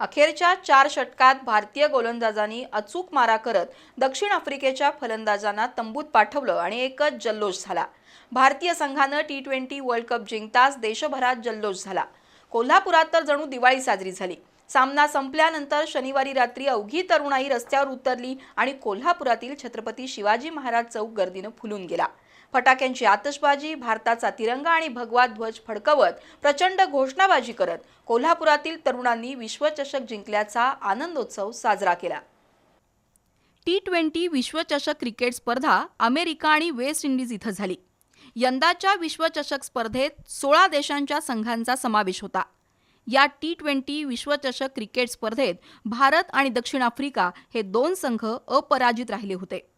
अखेरच्या चार षटकात भारतीय गोलंदाजांनी अचूक मारा करत दक्षिण आफ्रिकेच्या फलंदाजांना तंबूत पाठवलं आणि एकच जल्लोष झाला. भारतीय संघानं टी ट्वेंटी वर्ल्ड कप जिंकताच देशभरात जल्लोष झाला. कोल्हापुरात तर जणू दिवाळी साजरी झाली. सामना संपल्यानंतर शनिवारी रात्री अवघी तरुणाई रस्त्यावर उतरली आणि कोल्हापुरातील छत्रपती शिवाजी महाराज चौक गर्दीनं फुलून गेला. फटाक्यांची आतषबाजी भारताचा तिरंगा आणि भगवा ध्वज फडकवत प्रचंड घोषणाबाजी करत कोल्हापुरातील तरुणांनी विश्वचषक जिंकल्याचा आनंदोत्सव साजरा केला. टी ट्वेंटी विश्वचषक क्रिकेट स्पर्धा अमेरिका आणि वेस्ट इंडिज इथं झाली. यंदाच्या विश्वचषक स्पर्धेत सोळा देशांच्या संघांचा समावेश होता. या टी ट्वेंटी विश्वचषक क्रिकेट स्पर्धेत भारत आणि दक्षिण आफ्रिका हे दोन संघ अपराजित राहिले होते.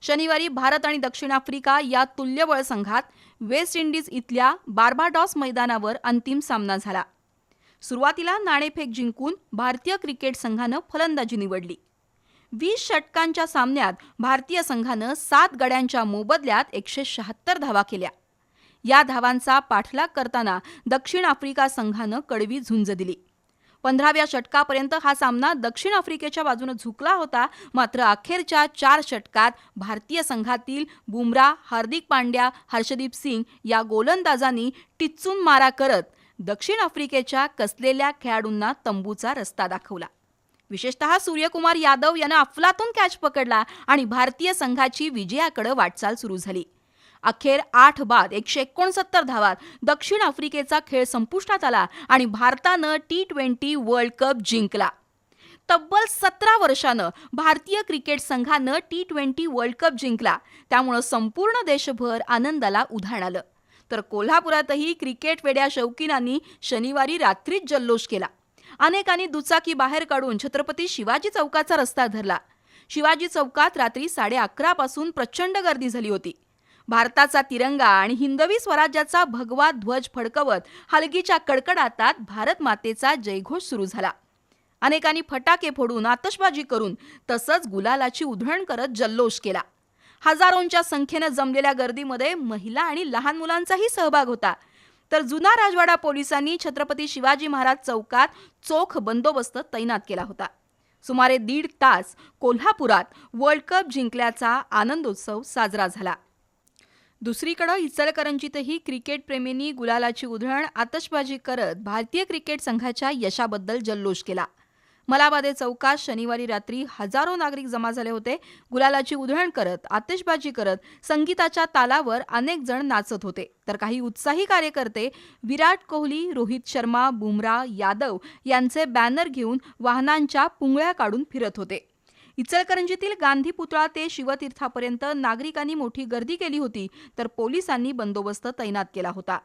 शनिवारी भारत आणि दक्षिण आफ्रिका या तुल्यबळ संघात वेस्ट इंडिज इथल्या बार्बाडॉस मैदानावर अंतिम सामना झाला. सुरुवातीला नाणेफेक जिंकून भारतीय क्रिकेट संघानं फलंदाजी निवडली. वीस षटकांच्या सामन्यात भारतीय संघानं सात गड्यांच्या मोबदल्यात एकशे शहात्तर धावा केल्या. या धावांचा पाठलाग करताना दक्षिण आफ्रिका संघानं कडवी झुंज दिली. पंधराव्या षटकापर्यंत हा सामना दक्षिण आफ्रिकेच्या बाजूने झुकला होता. मात्र अखेरच्या चार षटकात भारतीय संघातील बुमरा हार्दिक पांड्या हर्षदीप सिंग या गोलंदाजांनी टिच्चून मारा करत दक्षिण आफ्रिकेच्या कसलेल्या खेळाडूंना तंबूचा रस्ता दाखवला. विशेषतः सूर्यकुमार यादव यानं अफलातून कॅच पकडला आणि भारतीय संघाची विजयाकडे वाटचाल सुरू झाली. अखेर आठ बाद एकशे एकोणसत्तर धावात. दक्षिण आफ्रिकेचा खेळ संपुष्टात आला आणि भारतानं टी ट्वेंटी वर्ल्ड कप जिंकला. तब्बल सतरा वर्षानं भारतीय क्रिकेट संघानं टी ट्वेंटी वर्ल्ड कप जिंकला. त्यामुळं संपूर्ण देशभर आनंदाला उधाण आलं. तर कोल्हापुरातही क्रिकेट वेड्या शौकीनांनी शनिवारी रात्रीच जल्लोष केला. अनेकांनी दुचाकी बाहेर काढून छत्रपती शिवाजी चौकाचा रस्ता धरला. शिवाजी चौकात रात्री साडे अकरापासून प्रचंड गर्दी झाली होती. भारताचा तिरंगा आणि हिंदवी स्वराज्याचा भगवा ध्वज फडकवत हलगीच्या कडकडाटात भारत मातेचा जयघोष सुरू झाला. अनेकांनी फटाके फोडून आतषबाजी करून तसंच गुलालाची उधळण करत जल्लोष केला. हजारोंच्या संख्येनं जमलेल्या गर्दीमध्ये महिला आणि लहान मुलांचाही सहभाग होता. तर जुना राजवाडा पोलिसांनी छत्रपती शिवाजी महाराज चौकात चोख बंदोबस्त तैनात केला होता. सुमारे दीड तास कोल्हापुरात वर्ल्ड कप जिंकल्याचा आनंदोत्सव साजरा झाला. दुसरीकडे इचलकरंजीतही क्रिकेट प्रेमींनी गुलालाची उधळण आतषबाजी करत भारतीय क्रिकेट संघाच्या यशाबद्दल जल्लोष केला. मलाबादे चौकात शनिवारी रात्री हजारो नागरिक जमा झाले होते. गुलालाची उधळण करत आतिषबाजी करत संगीताच्या तालावर अनेक जण नाचत होते. तर काही उत्साही कार्यकर्ते विराट कोहली रोहित शर्मा बुमरा यादव यांचे बॅनर घेऊन वाहनांच्या पुंगळ्या काढून फिरत होते. इचलकरंजीतील गांधी पुतळा ते शिवतीर्थापर्यंत नागरिकांनी मोठी गर्दी केली होती तर पोलिसांनी बंदोबस्त तैनात केला होता.